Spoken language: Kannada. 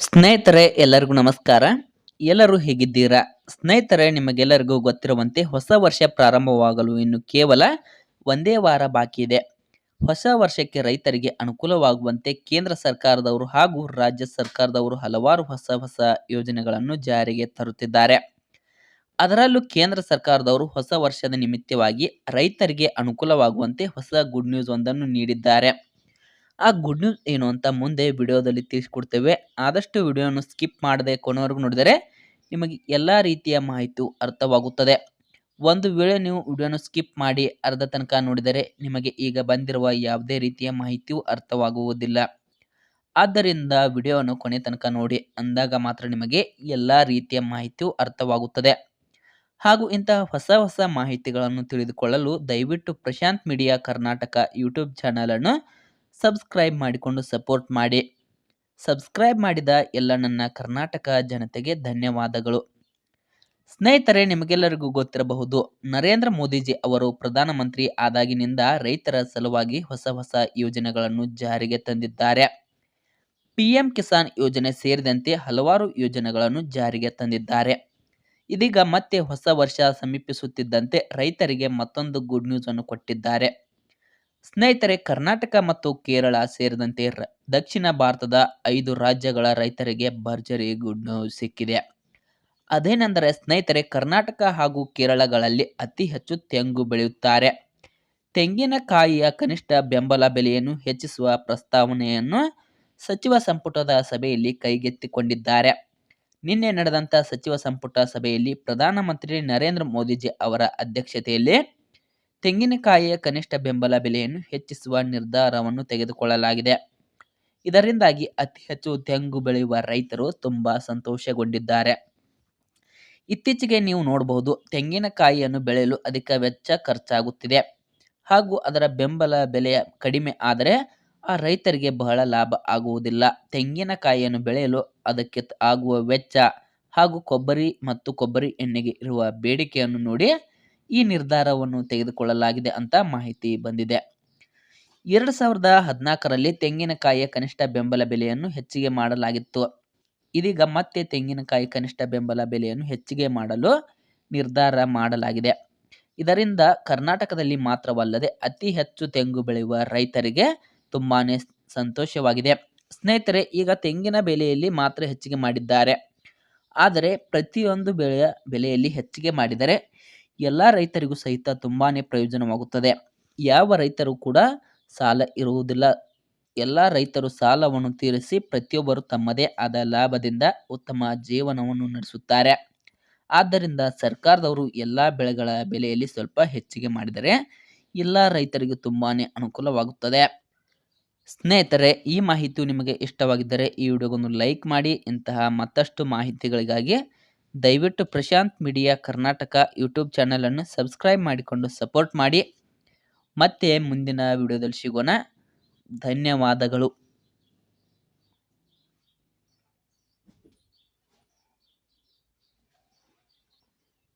ಸ್ನೇಹಿತರೆ, ಎಲ್ಲರಿಗೂ ನಮಸ್ಕಾರ. ಎಲ್ಲರೂ ಹೇಗಿದ್ದೀರಾ? ಸ್ನೇಹಿತರೆ, ನಿಮಗೆಲ್ಲರಿಗೂ ಗೊತ್ತಿರುವಂತೆ ಹೊಸ ವರ್ಷ ಪ್ರಾರಂಭವಾಗಲು ಇನ್ನು ಕೇವಲ ಒಂದೇ ವಾರ ಬಾಕಿ ಇದೆ. ಹೊಸ ವರ್ಷಕ್ಕೆ ರೈತರಿಗೆ ಅನುಕೂಲವಾಗುವಂತೆ ಕೇಂದ್ರ ಸರ್ಕಾರದವರು ಹಾಗೂ ರಾಜ್ಯ ಸರ್ಕಾರದವರು ಹಲವಾರು ಹೊಸ ಹೊಸ ಯೋಜನೆಗಳನ್ನು ಜಾರಿಗೆ ತರುತ್ತಿದ್ದಾರೆ. ಅದರಲ್ಲೂ ಕೇಂದ್ರ ಸರ್ಕಾರದವರು ಹೊಸ ವರ್ಷದ ನಿಮಿತ್ತವಾಗಿ ರೈತರಿಗೆ ಅನುಕೂಲವಾಗುವಂತೆ ಹೊಸ ಗುಡ್ ನ್ಯೂಸ್ ಒಂದನ್ನು ನೀಡಿದ್ದಾರೆ. ಆ ಗುಡ್ ನ್ಯೂಸ್ ಏನು ಅಂತ ಮುಂದೆ ವಿಡಿಯೋದಲ್ಲಿ ತಿಳಿಸ್ಕೊಡ್ತೇವೆ. ಆದಷ್ಟು ವಿಡಿಯೋವನ್ನು ಸ್ಕಿಪ್ ಮಾಡದೆ ಕೊನೆವರೆಗೂ ನೋಡಿದರೆ ನಿಮಗೆ ಎಲ್ಲ ರೀತಿಯ ಮಾಹಿತಿ ಅರ್ಥವಾಗುತ್ತದೆ. ಒಂದು ವೇಳೆ ನೀವು ವಿಡಿಯೋನ ಸ್ಕಿಪ್ ಮಾಡಿ ಅರ್ಧ ತನಕ ನೋಡಿದರೆ ನಿಮಗೆ ಈಗ ಬಂದಿರುವ ಯಾವುದೇ ರೀತಿಯ ಮಾಹಿತಿಯೂ ಅರ್ಥವಾಗುವುದಿಲ್ಲ. ಆದ್ದರಿಂದ ವಿಡಿಯೋವನ್ನು ಕೊನೆ ತನಕ ನೋಡಿ ಅಂದಾಗ ಮಾತ್ರ ನಿಮಗೆ ಎಲ್ಲ ರೀತಿಯ ಮಾಹಿತಿಯೂ ಅರ್ಥವಾಗುತ್ತದೆ. ಹಾಗೂ ಇಂತಹ ಹೊಸ ಹೊಸ ಮಾಹಿತಿಗಳನ್ನು ತಿಳಿದುಕೊಳ್ಳಲು ದಯವಿಟ್ಟು ಪ್ರಶಾಂತ್ ಮೀಡಿಯಾ ಕರ್ನಾಟಕ ಯೂಟ್ಯೂಬ್ ಚಾನಲನ್ನು ಸಬ್ಸ್ಕ್ರೈಬ್ ಮಾಡಿಕೊಂಡು ಸಪೋರ್ಟ್ ಮಾಡಿ. ಸಬ್ಸ್ಕ್ರೈಬ್ ಮಾಡಿದ ಎಲ್ಲ ನನ್ನ ಕರ್ನಾಟಕ ಜನತೆಗೆ ಧನ್ಯವಾದಗಳು. ಸ್ನೇಹಿತರೆ, ನಿಮಗೆಲ್ಲರಿಗೂ ಗೊತ್ತಿರಬಹುದು, ನರೇಂದ್ರ ಮೋದಿಜಿ ಅವರು ಪ್ರಧಾನಮಂತ್ರಿ ಆದಾಗಿನಿಂದ ರೈತರ ಸಲುವಾಗಿ ಹೊಸ ಹೊಸ ಯೋಜನೆಗಳನ್ನು ಜಾರಿಗೆ ತಂದಿದ್ದಾರೆ. ಪಿಎಂ ಕಿಸಾನ್ ಯೋಜನೆ ಸೇರಿದಂತೆ ಹಲವಾರು ಯೋಜನೆಗಳನ್ನು ಜಾರಿಗೆ ತಂದಿದ್ದಾರೆ. ಇದೀಗ ಮತ್ತೆ ಹೊಸ ವರ್ಷ ಸಮೀಪಿಸುತ್ತಿದ್ದಂತೆ ರೈತರಿಗೆ ಮತ್ತೊಂದು ಗುಡ್ ನ್ಯೂಸ್ ಅನ್ನು ಕೊಟ್ಟಿದ್ದಾರೆ. ಸ್ನೇಹಿತರೆ, ಕರ್ನಾಟಕ ಮತ್ತು ಕೇರಳ ಸೇರಿದಂತೆ ದಕ್ಷಿಣ ಭಾರತದ ಐದು ರಾಜ್ಯಗಳ ರೈತರಿಗೆ ಭರ್ಜರಿ ಗುಡ್ ನ್ಯೂಸ್ ಸಿಕ್ಕಿದೆ. ಅದೇನೆಂದರೆ, ಸ್ನೇಹಿತರೆ, ಕರ್ನಾಟಕ ಹಾಗೂ ಕೇರಳಗಳಲ್ಲಿ ಅತಿ ಹೆಚ್ಚು ತೆಂಗು ಬೆಳೆಯುತ್ತಾರೆ. ತೆಂಗಿನಕಾಯಿಯ ಕನಿಷ್ಠ ಬೆಂಬಲ ಬೆಲೆಯನ್ನು ಹೆಚ್ಚಿಸುವ ಪ್ರಸ್ತಾವನೆಯನ್ನು ಸಚಿವ ಸಂಪುಟದ ಸಭೆಯಲ್ಲಿ ಕೈಗೆತ್ತಿಕೊಂಡಿದ್ದಾರೆ. ನಿನ್ನೆ ನಡೆದಂಥ ಸಚಿವ ಸಂಪುಟ ಸಭೆಯಲ್ಲಿ ಪ್ರಧಾನಮಂತ್ರಿ ನರೇಂದ್ರ ಮೋದಿಜಿ ಅವರ ಅಧ್ಯಕ್ಷತೆಯಲ್ಲಿ ತೆಂಗಿನಕಾಯಿಯ ಕನಿಷ್ಠ ಬೆಂಬಲ ಬೆಲೆಯನ್ನು ಹೆಚ್ಚಿಸುವ ನಿರ್ಧಾರವನ್ನು ತೆಗೆದುಕೊಳ್ಳಲಾಗಿದೆ. ಇದರಿಂದಾಗಿ ಅತಿ ಹೆಚ್ಚು ತೆಂಗು ಬೆಳೆಯುವ ರೈತರು ತುಂಬ ಸಂತೋಷಗೊಂಡಿದ್ದಾರೆ. ಇತ್ತೀಚೆಗೆ ನೀವು ನೋಡಬಹುದು, ತೆಂಗಿನಕಾಯಿಯನ್ನು ಬೆಳೆಯಲು ಅಧಿಕ ವೆಚ್ಚ ಖರ್ಚಾಗುತ್ತಿದೆ. ಹಾಗೂ ಅದರ ಬೆಂಬಲ ಬೆಲೆ ಕಡಿಮೆ ಆದರೆ ಆ ರೈತರಿಗೆ ಬಹಳ ಲಾಭ ಆಗುವುದಿಲ್ಲ. ತೆಂಗಿನಕಾಯಿಯನ್ನು ಬೆಳೆಯಲು ಅದಕ್ಕೆ ಆಗುವ ವೆಚ್ಚ ಹಾಗೂ ಕೊಬ್ಬರಿ ಮತ್ತು ಕೊಬ್ಬರಿ ಎಣ್ಣೆಗೆ ಇರುವ ಬೇಡಿಕೆಯನ್ನು ನೋಡಿ ಈ ನಿರ್ಧಾರವನ್ನು ತೆಗೆದುಕೊಳ್ಳಲಾಗಿದೆ ಅಂತ ಮಾಹಿತಿ ಬಂದಿದೆ. ಎರಡು ಸಾವಿರದ ಹದಿನಾಲ್ಕರಲ್ಲಿ ತೆಂಗಿನಕಾಯಿಯ ಕನಿಷ್ಠ ಬೆಂಬಲ ಬೆಲೆಯನ್ನು ಹೆಚ್ಚಿಗೆ ಮಾಡಲಾಗಿತ್ತು. ಇದೀಗ ಮತ್ತೆ ತೆಂಗಿನಕಾಯಿ ಕನಿಷ್ಠ ಬೆಂಬಲ ಬೆಲೆಯನ್ನು ಹೆಚ್ಚಿಗೆ ಮಾಡಲು ನಿರ್ಧಾರ ಮಾಡಲಾಗಿದೆ. ಇದರಿಂದ ಕರ್ನಾಟಕದಲ್ಲಿ ಮಾತ್ರವಲ್ಲದೆ ಅತಿ ಹೆಚ್ಚು ತೆಂಗು ಬೆಳೆಯುವ ರೈತರಿಗೆ ತುಂಬಾ ಸಂತೋಷವಾಗಿದೆ. ಸ್ನೇಹಿತರೆ, ಈಗ ತೆಂಗಿನ ಬೆಲೆಯಲ್ಲಿ ಮಾತ್ರ ಹೆಚ್ಚಿಗೆ ಮಾಡಿದ್ದಾರೆ. ಆದರೆ ಪ್ರತಿಯೊಂದು ಬೆಳೆಯ ಬೆಲೆಯಲ್ಲಿ ಹೆಚ್ಚಿಗೆ ಮಾಡಿದರೆ ಎಲ್ಲ ರೈತರಿಗೂ ಸಹಿತ ತುಂಬಾ ಪ್ರಯೋಜನವಾಗುತ್ತದೆ. ಯಾವ ರೈತರು ಕೂಡ ಸಾಲ ಇರುವುದಿಲ್ಲ. ಎಲ್ಲ ರೈತರು ಸಾಲವನ್ನು ತೀರಿಸಿ ಪ್ರತಿಯೊಬ್ಬರು ತಮ್ಮದೇ ಆದ ಲಾಭದಿಂದ ಉತ್ತಮ ಜೀವನವನ್ನು ನಡೆಸುತ್ತಾರೆ. ಆದ್ದರಿಂದ ಸರ್ಕಾರದವರು ಎಲ್ಲ ಬೆಳೆಗಳ ಬೆಲೆಯಲ್ಲಿ ಸ್ವಲ್ಪ ಹೆಚ್ಚಿಗೆ ಮಾಡಿದರೆ ಎಲ್ಲ ರೈತರಿಗೂ ತುಂಬಾ ಅನುಕೂಲವಾಗುತ್ತದೆ. ಸ್ನೇಹಿತರೆ, ಈ ಮಾಹಿತಿಯು ನಿಮಗೆ ಇಷ್ಟವಾಗಿದ್ದರೆ ಈ ವಿಡಿಯೋಗೊಂದು ಲೈಕ್ ಮಾಡಿ. ಇಂತಹ ಮತ್ತಷ್ಟು ಮಾಹಿತಿಗಳಿಗಾಗಿ ದಯವಿಟ್ಟು ಪ್ರಶಾಂತ್ ಮೀಡಿಯಾ ಕರ್ನಾಟಕ ಯೂಟ್ಯೂಬ್ ಚಾನಲನ್ನು ಸಬ್ಸ್ಕ್ರೈಬ್ ಮಾಡಿಕೊಂಡು ಸಪೋರ್ಟ್ ಮಾಡಿ. ಮತ್ತೆ ಮುಂದಿನ ವಿಡಿಯೋದಲ್ಲಿ ಸಿಗೋಣ. ಧನ್ಯವಾದಗಳು.